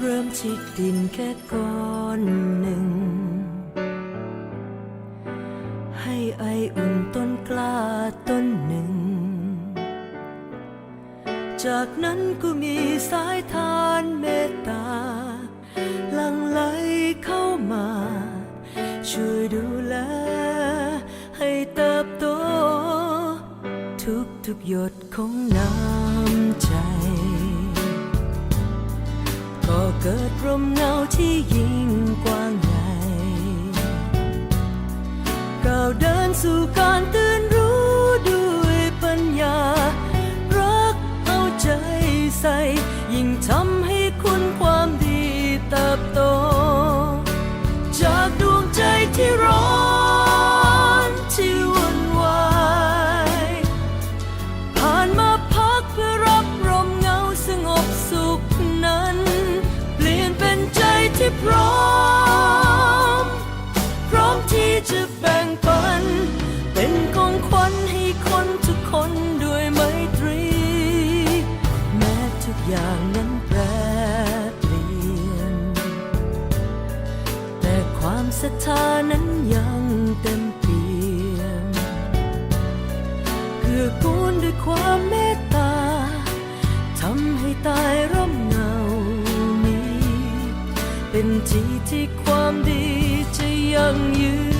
เริ่มที่ดินแค่ก้อนหนึ่ง ให้ไออุ่นต้นกล้าต้นหนึ่ง จากนั้นก็มีสายทานเมตตาหลั่งไหลเข้ามา ช่วยดูแล ให้เติบโต ทุกทุกหยดของน้ำใจ ก็เกิดร่มเงาที่ยิ่งกว้างใหญ่ก้าวเดินสู่การตื่นรู้ด้วยปัญญา รักเอาใจใส่ ยิ่งทำให้คุณความดีเติบโต ศรัทธานั้นยังเต็มเปี่ยมเกื้อกูลด้วยความเมตตาทำให้ตายร่มเงานี้ เป็นที่ที่ความดีจะยั่งยืน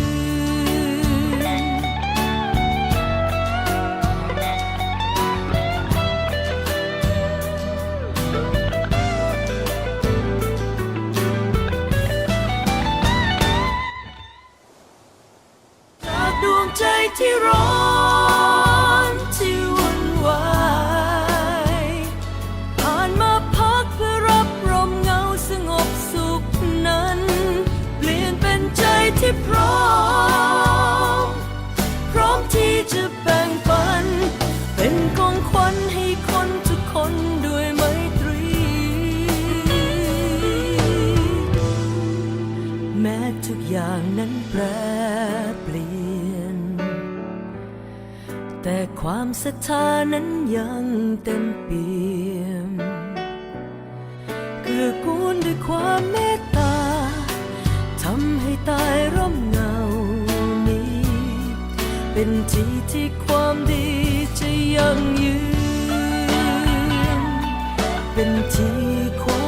ที่ร้อนที่วุ่นวายผ่านมาพักเพื่อรับลมเงาสงบสุขนั้น เปลี่ยนเป็นใจที่พร้อม พร้อมที่จะแบ่งปัน เป็นของขวัญให้คนทุกคนด้วยไมตรี แม้ทุกอย่างนั้นแปรเปลี่ยน แต่ความศรัทธานั้นยังเต็มเปี่ยมเกื้อกูลด้วยความเมตตาทำให้ตายร่มเงานี้ เป็นที่ที่ความดีจะยังยืน เป็นที่ความ